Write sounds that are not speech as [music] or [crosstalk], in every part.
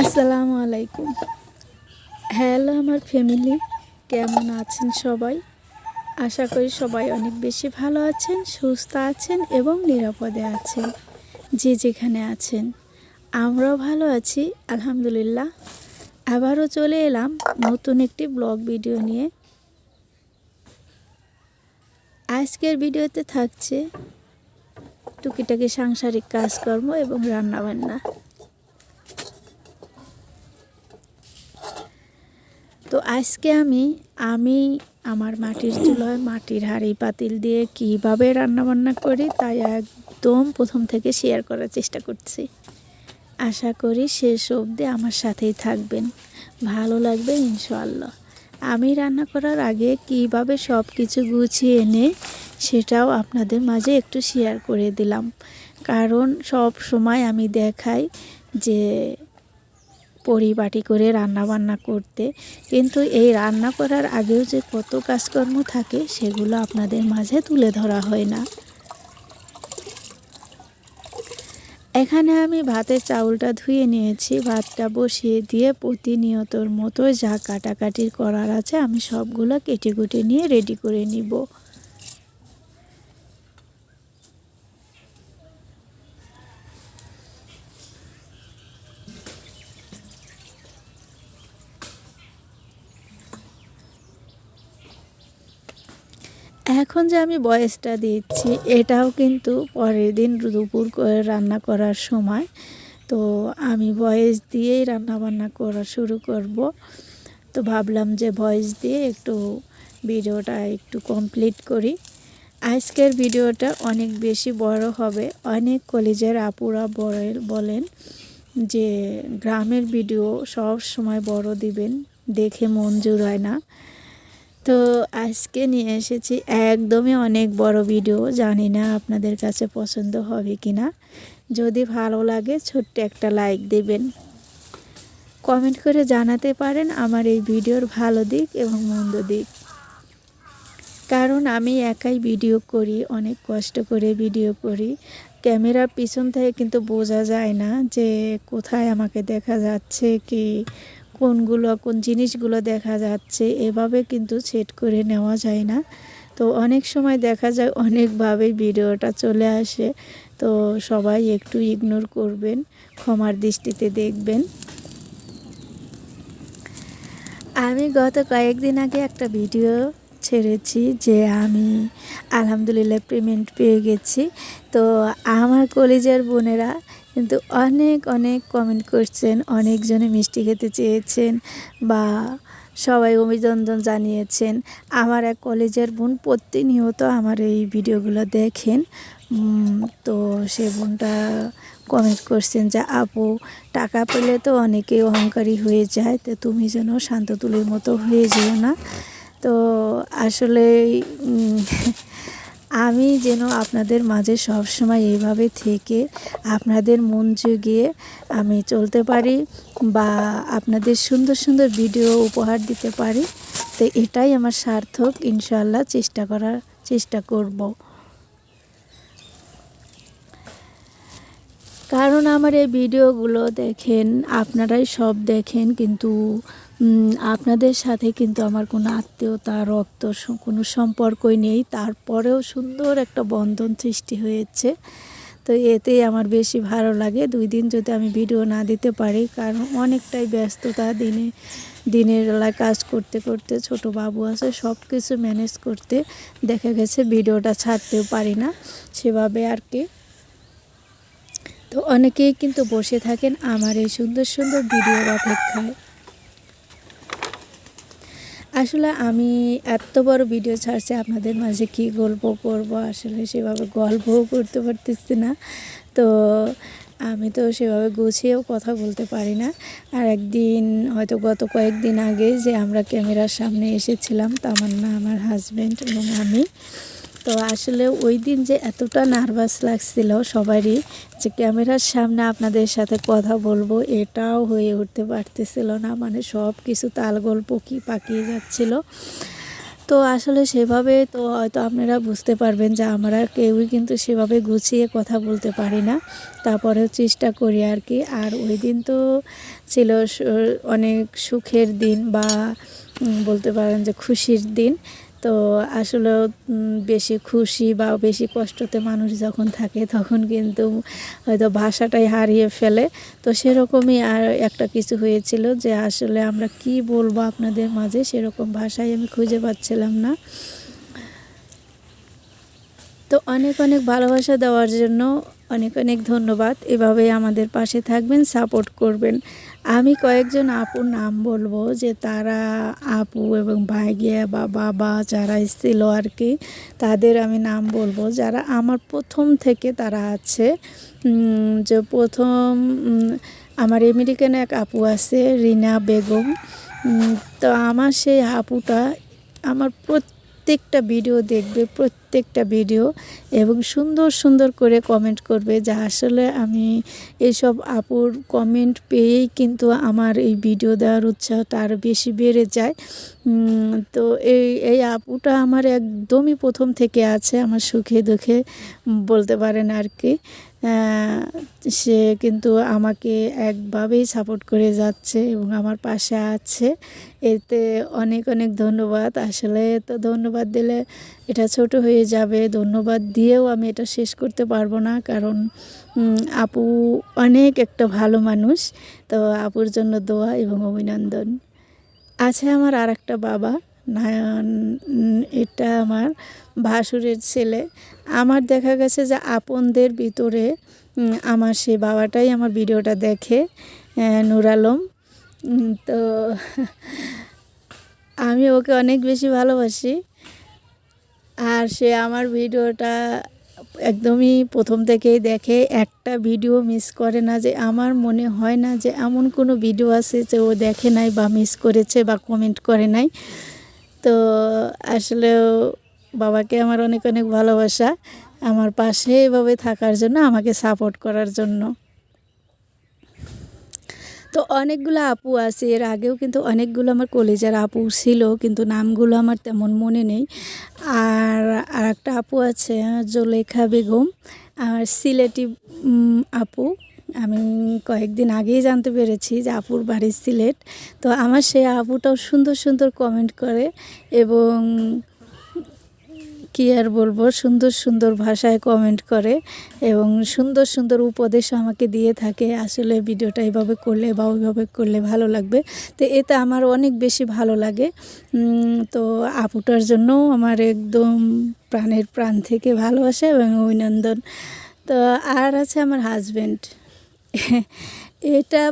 আসসালামু আলাইকুম। হ্যালো আমার ফ্যামিলি, কেমন আছেন সবাই? আশা করি সবাই অনেক বেশি ভালো আছেন, সুস্থ আছেন এবং নিরাপদে আছেন, যে যেখানে আছেন। আমরাও ভালো আছি, আলহামদুলিল্লাহ। আবারও চলে এলাম নতুন একটি ব্লগ ভিডিও নিয়ে। আজকের ভিডিওতে থাকছে টুকিটাকি সাংসারিক কাজকর্ম এবং রান্নাবান্না। তো আজকে আমি আমি আমার মাটির চুলায় মাটির হাঁড়ি পাতিল দিয়ে কীভাবে রান্নাবান্না করি তাই একদম প্রথম থেকে শেয়ার করার চেষ্টা করছি। আশা করি শেষ অবধি আমার সাথেই থাকবেন। ভালো লাগবে ইনশাল্লাহ আমি রান্না করার আগে কীভাবে সব কিছু গুছিয়ে এনে সেটাও আপনাদের মাঝে একটু শেয়ার করে দিলাম। কারণ সব সময় আমি দেখাই যে পরিপাটি করে রান্না বান্না করতে। কিন্তু এই রান্না করার আগেও যে কত কাজকর্ম থাকে, সেগুলো আপনাদের মাঝে তুলে ধরা হয় না। এখানে আমি ভাতের চাউলটা ধুয়ে নিয়েছি। ভাতটা বসিয়ে দিয়ে প্রতিনিয়তর মতো যা কাটাকাটির করার আছে, আমি সবগুলো কেটে কুটে নিয়ে রেডি করে নিব। এখন যে আমি বয়সটা দিচ্ছি, এটাও কিন্তু পরের দিন দুপুর রান্না করার সময়। তো আমি ভয়েস দিয়েই রান্না বান্না করা শুরু করব। তো ভাবলাম যে ভয়েস দিয়ে একটু ভিডিওটা একটু কমপ্লিট করি। আজকের ভিডিওটা অনেক বেশি বড় হবে। অনেক কলেজের আপুরা বলেন যে গ্রামের ভিডিও সব সময় বড় দিবেন, দেখে মন জুড়ায় না। তো আজকে নিয়ে এসেছি একদমই অনেক বড় ভিডিও জানি না আপনাদের কাছে পছন্দ হবে কি না যদি ভালো লাগে, ছোট্ট একটা লাইক দেবেন। কমেন্ট করে জানাতে পারেন আমার এই ভিডিওর ভালো দিক এবং মন্দ দিক। কারণ আমি একাই ভিডিও করি, অনেক কষ্ট করে ভিডিও করি। ক্যামেরার পিছন থেকে কিন্তু বোঝা যায় না যে কোথায় আমাকে দেখা যাচ্ছে কি কোনগুলো, কোন জিনিসগুলো দেখা যাচ্ছে, এভাবে কিন্তু সেট করে নেওয়া যায় না। তো অনেক সময় দেখা যায় অনেকভাবেই ভিডিওটা চলে আসে। তো সবাই একটু ইগনোর করবেন, ক্ষমার দৃষ্টিতে দেখবেন। আমি গত কয়েকদিন আগে একটা ভিডিও ছেড়েছি যে আমি আলহামদুলিল্লাহ পেমেন্ট পেয়ে গেছি। তো আমার কলেজের বোনেরা কিন্তু অনেক অনেক কমেন্ট করছেন, অনেকজনে মিষ্টি খেতে চেয়েছেন বা সবাই অভিনন্দন জানিয়েছেন। আমার এক কলেজের বোন প্রতিনিয়ত আমার এই ভিডিওগুলো দেখেন। তো সে বোনটা কমেন্ট করছেন যে, আপু, টাকা পেলে তো অনেকেই অহংকারী হয়ে যায়, তো তুমি যেন শান্ত তুলির মতো হয়ে যেও না। তো আসলে আমি যেন আপনাদের মাঝে সব সময় এইভাবে থেকে আপনাদের মন জুগিয়ে আমি চলতে পারি বা আপনাদের সুন্দর সুন্দর ভিডিও উপহার দিতে পারি। তো এটাই আমার সার্থক। ইনশাল্লাহ চেষ্টা করার চেষ্টা করব। কারণ আমার এই ভিডিওগুলো দেখেন, আপনারাই সব দেখেন, কিন্তু আপনাদের সাথে কিন্তু আমার কোনো আত্মীয়তা, রক্ত কোনো সম্পর্কই নেই। তারপরেও সুন্দর একটা বন্ধন সৃষ্টি হয়েছে। তো এতেই আমার বেশি ভালো লাগে। দুই দিন যদি আমি ভিডিও না দিতে পারি, কারণ অনেকটাই ব্যস্ততা দিনে, দিনের বেলায় কাজ করতে করতে, ছোট বাবু আছে সব কিছু ম্যানেজ করতে দেখা গেছে ভিডিওটা ছাড়তেও পারি না সেভাবে আর কি। তো অনেকেই কিন্তু বসে থাকেন আমার এই সুন্দর সুন্দর ভিডিওর অপেক্ষায়। আসলে আমি এত বড় ভিডিও ছাড়ছি, আপনাদের মাঝে কি গল্প করব? আসলে সেভাবে গল্পও করতে পারতেছি না। তো আমি তো সেভাবে গুছিয়েও কথা বলতে পারি না। আর একদিন, হয়তো গত কয়েকদিন আগে যে আমরা ক্যামেরার সামনে এসেছিলাম, তামান্না আমার হাজব্যান্ড এবং আমি। তো আসলে ওই দিন যে এতটা নার্ভাস লাগছিল সবারই যে ক্যামেরার সামনে আপনাদের সাথে কথা বলব, এটাও হয়ে উঠতে পারতেছিল না। মানে সব কিছু তাল গল্প কি পাকিয়ে যাচ্ছিল। তো আসলে সেভাবে তো হয়তো আপনারা বুঝতে পারবেন যে আমরা কেউই কিন্তু সেভাবে গুছিয়ে কথা বলতে পারি না। তারপরেও চেষ্টা করি আর কি। আর ওই দিন তো ছিল অনেক সুখের দিন বা বলতে পারেন যে খুশির দিন। তো আসলে বেশি খুশি বা বেশি কষ্টতে মানুষ যখন থাকে, তখন কিন্তু হয়তো ভাষাটাই হারিয়ে ফেলে। তো সেরকমই আর একটা কিছু হয়েছিল যে, আসলে আমরা কি বলব আপনাদের মাঝে? সেরকম ভাষাই আমি খুঁজে পাচ্ছিলাম না। তো অনেক অনেক ভালোবাসা দেওয়ার জন্য অনেক অনেক ধন্যবাদ। এভাবেই আমাদের পাশে থাকবেন, সাপোর্ট করবেন। আমি কয়েকজন আপুর নাম বলব যে তারা আপু এবং ভাইগিয়া বা বাবা যারা ছিল আর কি, তাদের আমি নাম বলব। যারা আমার প্রথম থেকে তারা আছে। যে প্রথম আমার আমেরিকান এক আপু আছে, রিনা বেগম। তো আমার সেই আপুটা আমার প্রত্যেকটা ভিডিও দেখবে, প্রত্যেকটা ভিডিও এবং সুন্দর সুন্দর করে কমেন্ট করবে যা আসলে আমি এইসব আপুর কমেন্ট পেয়েই কিন্তু আমার এই ভিডিও দেওয়ার উৎসাহটা আরও বেশি বেড়ে যায়। তো এই এই আপুটা আমার একদমই প্রথম থেকে আছে, আমার সুখে দুঃখে বলতে পারেন আর কি। সে কিন্তু আমাকে একভাবেই সাপোর্ট করে যাচ্ছে এবং আমার পাশে আছে। এতে অনেক অনেক ধন্যবাদ। আসলে তো ধন্যবাদ দিলে এটা ছোট হয়ে যাবে। ধন্যবাদ দিয়েও আমি এটা শেষ করতে পারব না কারণ আপু অনেক একটা ভালো মানুষ। তো আপুর জন্য দোয়া এবং অভিনন্দন। আছে আমার আর একটা বাবা। এটা আমার ভাসুরের ছেলে। আমার দেখা গেছে যে আপনদের ভিতরে আমার সে বাবাটাই আমার ভিডিওটা দেখে নুর আলম। তো [laughs] আমি ওকে অনেক বেশি ভালোবাসি। আর সে আমার ভিডিওটা একদমই প্রথম থেকেই দেখে, একটা ভিডিও মিস করে না যে, আমার মনে হয় না যে এমন কোনো ভিডিও আছে যে ও দেখে নাই বা মিস করেছে বা কমেন্ট করে নাই। তো আসলে বাবাকে আমার অনেক অনেক ভালোবাসা। আমার পাশে এভাবে থাকার জন্য, আমাকে সাপোর্ট করার জন্য। তো অনেকগুলো আপু আছে, এর আগেও কিন্তু অনেকগুলো আমার কলেজের আপু ছিল, কিন্তু নামগুলো আমার তেমন মনে নেই। আর আর একটা আপু আছে, জোলেখা বেগম আর সিলেটি আপু। আমি কয়েকদিন আগেই জানতে পেরেছি যে আপুর বাড়ি সিলেট। তো আমার সেই আপুটাও সুন্দর সুন্দর কমেন্ট করে এবং কী আর বলব, সুন্দর সুন্দর ভাষায় কমেন্ট করে এবং সুন্দর সুন্দর উপদেশ আমাকে দিয়ে থাকে। আসলে ভিডিওটা এভাবে করলে বা ওইভাবে করলে ভালো লাগবে। তো এতে আমার অনেক বেশি ভালো লাগে। তো আপুটার জন্যও আমার একদম প্রাণের প্রাণ থেকে ভালোবাসা এবং অভিনন্দন। তো আর আছে আমার হাজব্যান্ড এটা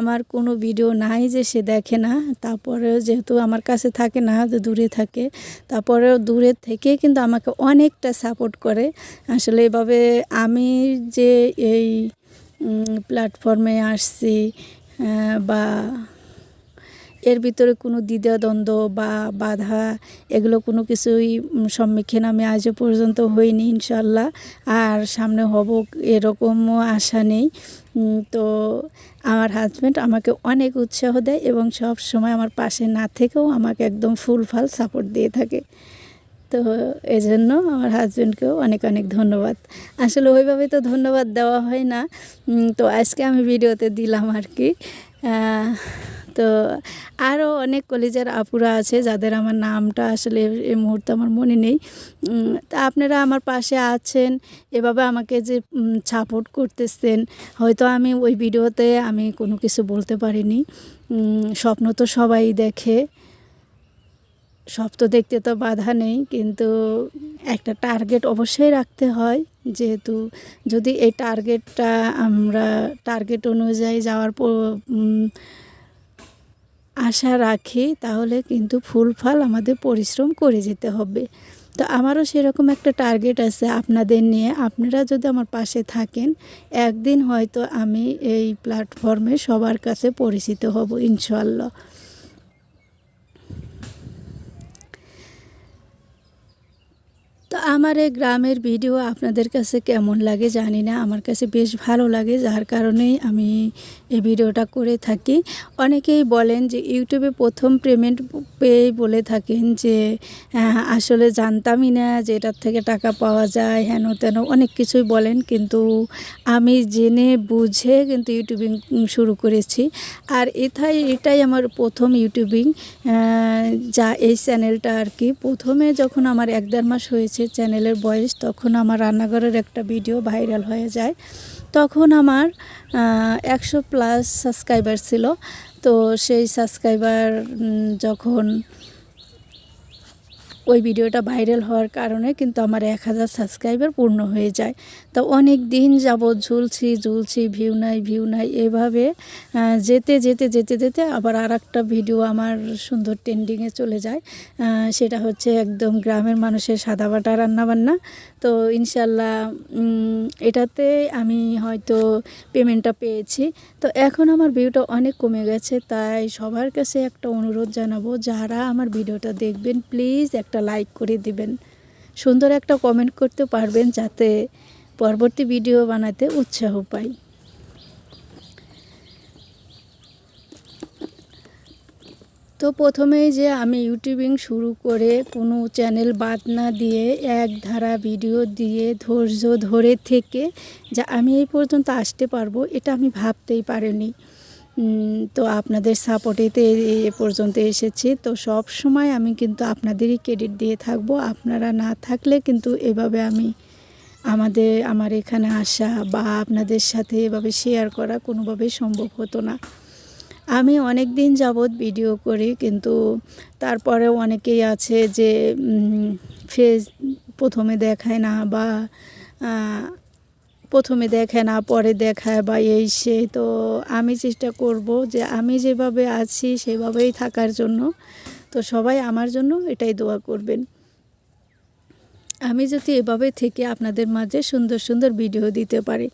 আমার কোনো ভিডিও নাই যে সে দেখে না। তারপরেও যেহেতু আমার কাছে থাকে না দূরে থাকে, তারপরেও দূরে থেকে কিন্তু আমাকে অনেকটা সাপোর্ট করে। আসলে এভাবে আমি যে এই প্ল্যাটফর্মে আসছি বা এর ভিতরে কোনো দ্বিধাদ্বন্দ্ব বা বাধা, এগুলো কোনো কিছুই সম্মুখীন আমি আজও পর্যন্ত হইনি, ইনশাল্লাহ। আর সামনে হব এরকমও আশা নেই। তো আমার হাজব্যান্ড আমাকে অনেক উৎসাহ দেয় এবং সব সময় আমার পাশে না থেকেও আমাকে একদম ফুল ফাল সাপোর্ট দিয়ে থাকে। তো এই জন্য আমার হাজব্যান্ডকেও অনেক অনেক ধন্যবাদ। আসলে ওইভাবে তো ধন্যবাদ দেওয়া হয় না। তো আজকে আমি ভিডিওতে দিলাম আর কি। তো আরও অনেক কলেজের আপুরা আছে যাদের আমার নামটা আসলে এই মুহূর্তে আমার মনে নেই। তা আপনারা আমার পাশে আছেন, এভাবে আমাকে যে সাপোর্ট করতেছেন, হয়তো আমি ওই ভিডিওতে আমি কোনো কিছু বলতে পারিনি। স্বপ্ন তো সবাই দেখে সব তো দেখতে তো বাধা নেই, কিন্তু একটা টার্গেট অবশ্যই রাখতে হয়। যেহেতু যদি এই টার্গেটটা আমরা টার্গেট অনুযায়ী যাওয়ার আশা রাখি তাহলে কিন্তু ফুল ফল আমাদের পরিশ্রম করে যেতে হবে। তো আমারও সেরকম একটা টার্গেট আছে আপনাদের নিয়ে। আপনারা যদি আমার পাশে থাকেন, একদিন হয়তো আমি এই প্ল্যাটফর্মে সবার কাছে পরিচিত হব ইনশাল্লাহ তো তো আমার এই গ্রামের ভিডিও আপনাদের কাছে কেমন লাগে জানি না। আমার কাছে বেশ ভালো লাগে যার কারণেই আমি এই ভিডিওটা করে থাকি। অনেকেই বলেন যে ইউটিউবে প্রথম পেমেন্ট পেয়েই বলে থাকেন যে আহ, আসলে জানতামই না যে এটার থেকে টাকা পাওয়া যায় হেন তেন। অনেক কিছুই বলেন কিন্তু আমি জেনে বুঝে কিন্তু ইউটিউবিং শুরু করেছি। আর এটাই এটাই আমার প্রথম ইউটিউবিং যা এই চ্যানেলটা আর কি। প্রথমে যখন আমার এক দেড় মাস হয়েছে চ্যানেলের বয়স তখন আমার রান্নাঘরের একটা ভিডিও ভাইরাল হয়ে যায়। তখন আমার একশো প্লাস সাবস্ক্রাইবার ছিল। তো সেই সাবস্ক্রাইবার যখন ওই ভিডিওটা ভাইরাল হওয়ার কারণে কিন্তু আমার এক হাজার সাবস্ক্রাইবার পূর্ণ হয়ে যায়। তো অনেক দিন যাবৎ ঝুলছি ঝুলছি, ভিউ নাই ভিউ নাই, এভাবে যেতে যেতে যেতে যেতে আবার আর ভিডিও আমার সুন্দর ট্রেন্ডিংয়ে চলে যায়। সেটা হচ্ছে একদম গ্রামের মানুষের সাদা বাটা রান্নাবান্না। তো ইনশাল্লাহ এটাতে আমি হয়তো পেমেন্টটা পেয়েছি। তো এখন আমার ভিউটা অনেক কমে গেছে, তাই সবার কাছে একটা অনুরোধ জানাব, যারা আমার ভিডিওটা দেখবেন প্লিজ একটা লাইক করে দিবেন। সুন্দর একটা কমেন্ট করতে পারবেন, যাতে পরবর্তী ভিডিও বানাতে উৎসাহ পাই। তো প্রথমেই যে আমি ইউটিউবিং শুরু করে কোনো চ্যানেল বাদ না দিয়ে এক ধারা ভিডিও দিয়ে ধৈর্য ধরে থেকে যা আমি এই পর্যন্ত আসতে পারব, এটা আমি ভাবতেই পারিনি। তো আপনাদের সাপোর্টেতে এ পর্যন্ত এসেছি। তো সব সময় আমি কিন্তু আপনাদেরই ক্রেডিট দিয়ে থাকব। আপনারা না থাকলে কিন্তু এভাবে আমি আমাদের, আমার এখানে আসা বা আপনাদের সাথে এভাবে শেয়ার করা কোনোভাবেই সম্ভব হতো না। আমি অনেক দিন যাবৎ ভিডিও করি, কিন্তু তারপরেও অনেকেই আছে যে ফেস প্রথমে দেখায় না বা প্রথমে দেখে না, পরে দেখায় বা এই সেই তো আমি চেষ্টা করব যে, আমি যেভাবে আছি সেভাবেই থাকার জন্য। তো সবাই আমার জন্য এটাই দোয়া করবেন। আমি যদি এভাবে থেকে আপনাদের মাঝে সুন্দর সুন্দর ভিডিও দিতে পারি।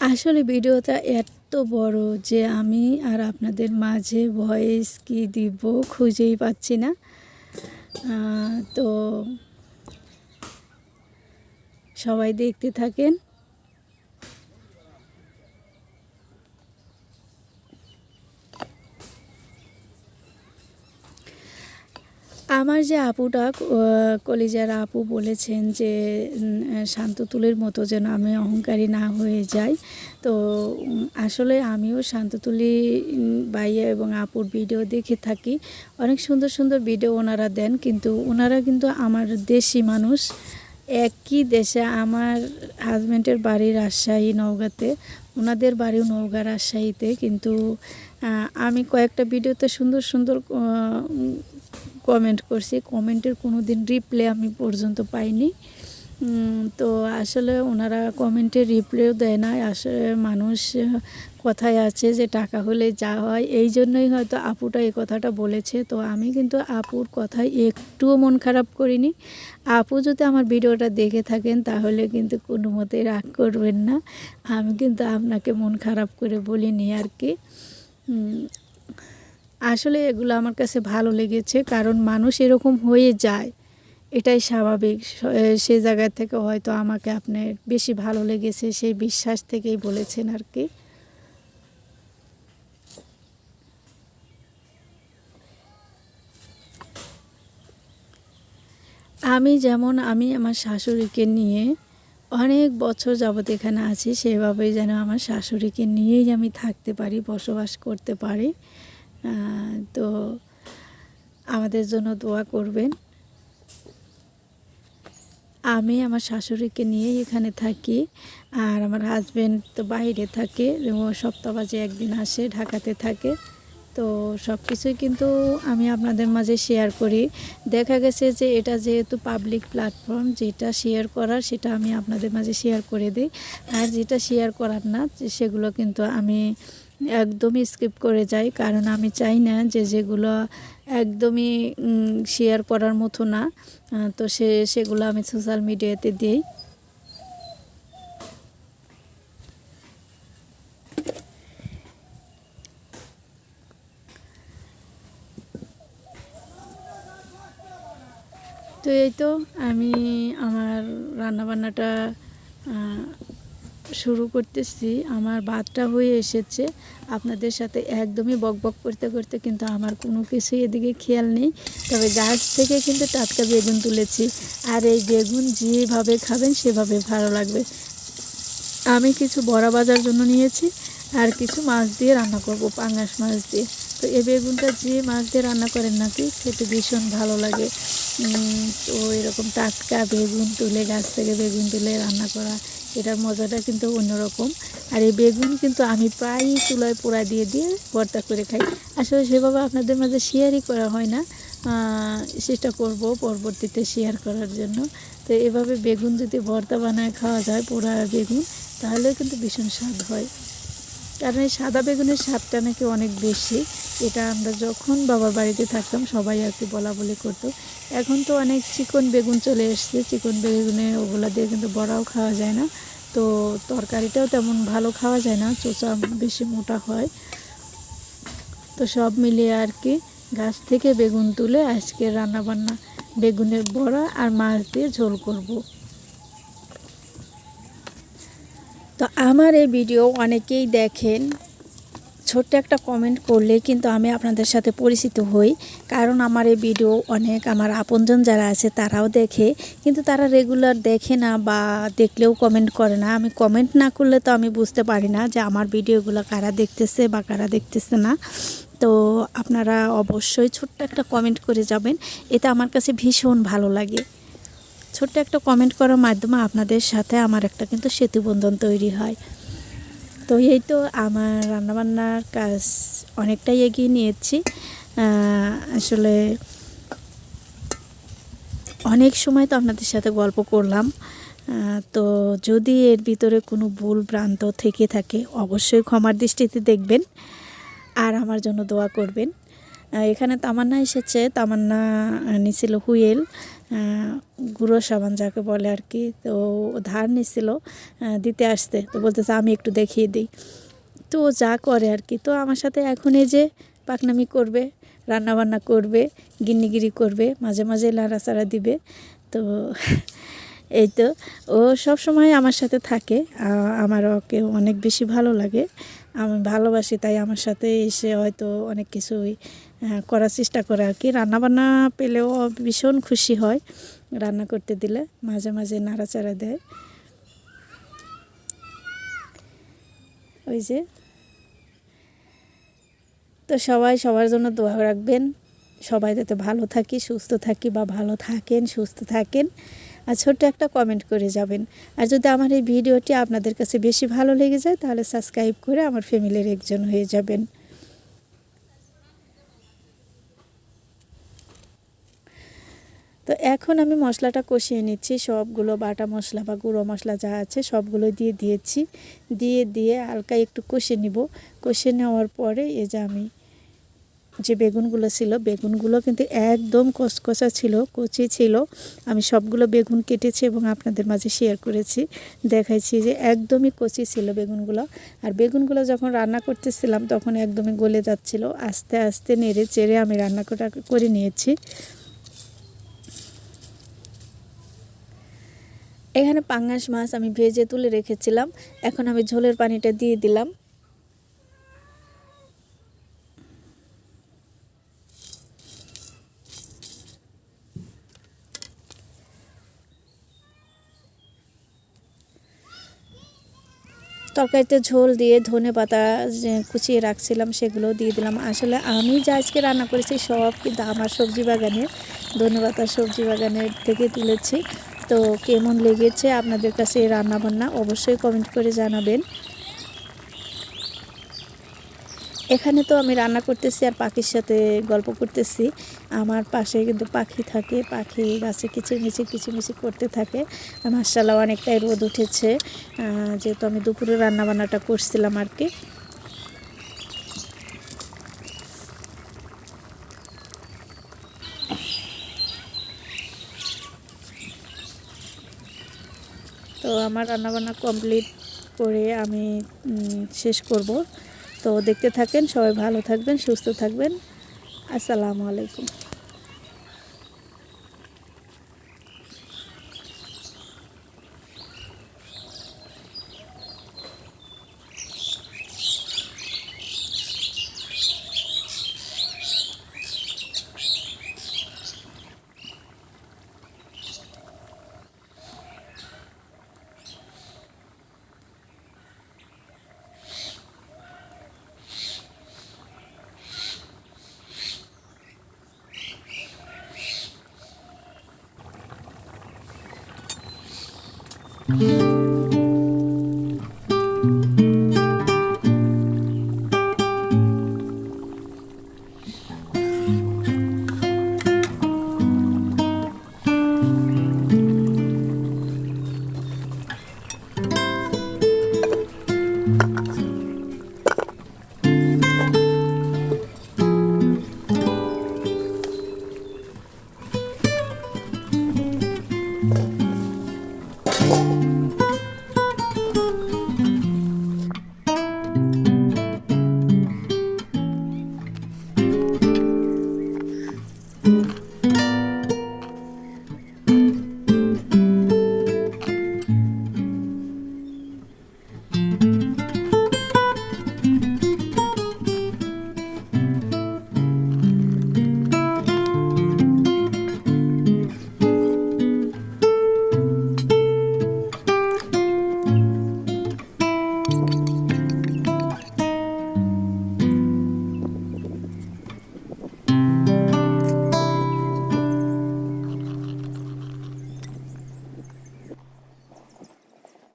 আসলে ভিডিওটা এত বড় যে আমি আর আপনাদের মাঝে ভয়েস কি দিব খুঁজেই পাচ্ছি না। তো সবাই দেখতে থাকেন। আমার যে আপুটা কলিজার আপু বলেছেন যে শান্ত তুলির মতো যেন আমি অহংকারী না হয়ে যাই। তো আসলে আমিও শান্ত তুলি উম, ভাইয়া এবং আপুর ভিডিও দেখে থাকি। অনেক সুন্দর সুন্দর ভিডিও ওনারা দেন কিন্তু ওনারা কিন্তু আমার দেশি মানুষ। একই দেশে আমার হাজব্যান্ডের বাড়ি রাজশাহী নওগাঁতে ওনাদের বাড়িও নওগাঁ রাজশাহীতে। কিন্তু আমি কয়েকটা ভিডিওতে সুন্দর সুন্দর কমেন্ট করছি কমেন্টের কোনো দিন রিপ্লে আমি পর্যন্ত পাইনি। তো আসলে ওনারা কমেন্টে রিপ্লেও দেয় না আসলে মানুষ কথায় আছে যে টাকা হলে যা হয়, এই জন্যই হয়তো আপুটা এই কথাটা বলেছে। তো আমি কিন্তু আপুর কথায় একটুও মন খারাপ করিনি। আপু যদি আমার ভিডিওটা দেখে থাকেন, তাহলে কিন্তু কোনো মতে রাগ করবেন না। আমি কিন্তু আপনাকে মন খারাপ করে বলিনি আর কি। আসলে এগুলো আমার কাছে ভালো লেগেছে, কারণ মানুষ এরকম হয়ে যায়। এটাই স্বাভাবিক। সে জায়গা থেকে হয়তো আমাকে আপনার বেশি ভালো লেগেছে, সেই বিশ্বাস থেকেই বলেছেন আর কি। আমি যেমন, আমি আমার শাশুড়িকে নিয়ে অনেক বছর যাবত এখানে আছি, সেভাবেই যেন আমার শাশুড়িকে নিয়েই আমি থাকতে পারি, বসবাস করতে পারি। তো আমাদের জন্য দোয়া করবেন। আমি আমার শাশুড়িকে নিয়েই এখানে থাকি আর আমার হাজব্যান্ড তো বাইরে থাকে ও সপ্তাহ বাজে একদিন আসে, ঢাকাতে থাকে। তো সব কিছুই কিন্তু আমি আপনাদের মাঝে শেয়ার করি। দেখা গেছে যে এটা যেহেতু পাবলিক প্ল্যাটফর্ম যেটা শেয়ার করার সেটা আমি আপনাদের মাঝে শেয়ার করে দিই। আর যেটা শেয়ার করার না সেগুলো কিন্তু আমি একদমই স্কিপ করে যাই, কারণ আমি চাই না যে যেগুলো একদমই শেয়ার করার মতো না। তো সে, সেগুলো আমি সোশ্যাল মিডিয়াতে দিই। তো এই তো আমি আমার রান্নাবান্নাটা শুরু করতেছি। আমার ভাতটা হয়ে এসেছে। আপনাদের সাথে একদমই বকবক করতে করতে কিন্তু আমার কোনো কিছুই এদিকে খেয়াল নেই। তবে গাছ থেকে কিন্তু টাটকা বেগুন তুলেছি। আর এই বেগুন যেভাবে খাবেন, সেভাবে ভালো লাগবে। আমি কিছু বড়া বাজার জন্য নিয়েছি আর কিছু মাছ দিয়ে রান্না করব পাঙ্গাস মাছ দিয়ে। তো এই বেগুনটা যে মাছ দিয়ে রান্না করেন নাকি, খেতে ভীষণ ভালো লাগে। তো এরকম টাটকা বেগুন তুলে, গাছ থেকে বেগুন তুলে রান্না করা এটার মজাটা কিন্তু অন্যরকম। আর এই বেগুন কিন্তু আমি প্রায়ই চুলায় পোড়া দিয়ে দিয়ে ভর্তা করে খাই। আসলে সেভাবে আপনাদের মাঝে শেয়ারই করা হয় না। চেষ্টা করব পরবর্তীতে শেয়ার করার জন্য। তো এভাবে বেগুন যদি ভর্তা বানায় খাওয়া যায়, পোড়া বেগুন তাহলে কিন্তু ভীষণ স্বাদ হয়। কারণ এই সাদা বেগুনের স্বাদটা নাকি অনেক বেশি। এটা আমরা যখন বাবার বাড়িতে থাকতাম, সবাই আর কি বলা বলি করতো। এখন তো অনেক চিকন বেগুন চলে এসছে। চিকন বেগুনে ওগুলা দিয়ে কিন্তু বড়াও খাওয়া যায় না। তো তরকারিটাও তেমন ভালো খাওয়া যায় না, চোচা বেশি মোটা হয়। তো সব মিলিয়ে আর কি গাছ থেকে বেগুন তুলে আজকে রান্নাবান্না, বেগুনের বড়া আর মাছ দিয়ে ঝোল করব। তো আমার এই ভিডিও অনেকেই দেখেন, ছোট্ট একটা কমেন্ট করলে কিন্তু আমি আপনাদের সাথে পরিচিত হই। কারণ আমার এই ভিডিও অনেক আমার আপনজন যারা আছে তারাও দেখে, কিন্তু তারা রেগুলার দেখে না বা দেখলেও কমেন্ট করে না। আমি কমেন্ট না করলে তো আমি বুঝতে পারি না যে আমার ভিডিওগুলো কারা দেখতেছে বা কারা দেখতেছে না। তো আপনারা অবশ্যই ছোট্ট একটা কমেন্ট করে যাবেন, এটা আমার কাছে ভীষণ ভালো লাগে। ছোট্ট একটা কমেন্ট করার মাধ্যমে আপনাদের সাথে আমার একটা কিন্তু সেতুবন্ধন তৈরি হয়। তো এই তো আমার রান্নাবান্নার কাজ অনেকটাই এগিয়ে নিয়েছি। আসলে অনেক সময় তো আপনাদের সাথে গল্প করলাম। তো যদি এর ভিতরে কোনো ভুল ভ্রান্ত থেকে থাকে অবশ্যই ক্ষমার দৃষ্টিতে দেখবেন আর আমার জন্য দোয়া করবেন। এখানে তামান্না এসেছে। তামান্না নিছিল আহ, গুঁড়ো সাবান যাকে বলে আর কি, তো ধার নিছিল দিতে আসতে। তো বলতেছে, আমি একটু দেখিয়ে দিই। তো ও যা করে আর কি। তো আমার সাথে এখন এই যে পাকনামি করবে, রান্নাবান্না করবে, গিন্নিগিরি করবে, মাঝে মাঝে লাড়াচাড়া দিবে, তো [laughs] এই তো। ও সব সময় আমার সাথে থাকে আমার ওকে অনেক বেশি ভালো লাগে। আমি ভালোবাসি, তাই আমার সাথে এসে হয়তো অনেক কিছুই করার চেষ্টা করে আর কি। রান্নাবান্না পেলেও ভীষণ খুশি হয় রান্না করতে দিলে, মাঝে মাঝে নাড়াচাড়া দেয়। ওই যে। তো সবাই সবার জন্য দোয়া রাখবেন। সবাই যাতে ভালো থাকি, সুস্থ থাকি বা ভালো থাকেন, সুস্থ থাকেন। আর ছোট্ট একটা কমেন্ট করে যাবেন। আর যদি আমার এই ভিডিওটি আপনাদের কাছে বেশি ভালো লেগে যায়, তাহলে সাবস্ক্রাইব করে আমার ফ্যামিলির একজন হয়ে যাবেন। তো এখন আমি মশলাটা কষিয়ে নিচ্ছি। সবগুলো বাটা মশলা বা গুঁড়ো মশলা যা আছে সবগুলো দিয়ে দিয়েছি। দিয়ে দিয়ে হালকা একটু কষে নিব। কষে নেওয়ার পরে এই যে আমি যে বেগুনগুলো ছিল, বেগুনগুলো কিন্তু একদম কসকসা ছিল, কচি ছিল। আমি সবগুলো বেগুন কেটেছি এবং আপনাদের মাঝে শেয়ার করেছি। দেখাইছি যে একদমই কচি ছিল বেগুনগুলো। আর বেগুনগুলো যখন রান্না করতেছিলাম তখন একদমই গলে যাচ্ছিল। আস্তে আস্তে নেড়ে চেড়ে আমি রান্না করে নিয়েছি। এখানে পাঙ্গাস মাছ আমি ভেজে তুলে রেখেছিলাম। এখন আমি ঝোলের পানিটা দিয়ে দিলাম। তরকারিতে ঝোল দিয়ে ধনে পাতা কুচিয়ে রাখছিলাম সেগুলো দিয়ে দিলাম। আসলে আমি যা আজকে রান্না করেছি, সব কিন্তু আমার সবজি বাগানের, ধনে পাতা সবজি বাগানের থেকে তুলেছি। তো কেমন লেগেছে আপনাদের কাছে এই রান্নাবান্না অবশ্যই কমেন্ট করে জানাবেন। এখানে তো আমি রান্না করতেছি আর পাখির সাথে গল্প করতেছি। আমার পাশে কিন্তু পাখি থাকে, পাখি গাছে কিচিরমিচির কিচিরমিচির করতে থাকে। মার্শাল্লাহ অনেকটাই রোদ উঠেছে। যেহেতু আমি দুপুরে রান্নাবান্নাটা করছিলাম আর কি। তো আমার রান্নাবান্না কমপ্লিট করে আমি শেষ করব। তো দেখতে থাকেন, সবাই ভালো থাকবেন, সুস্থ থাকবেন। আসসালামু আলাইকুম। না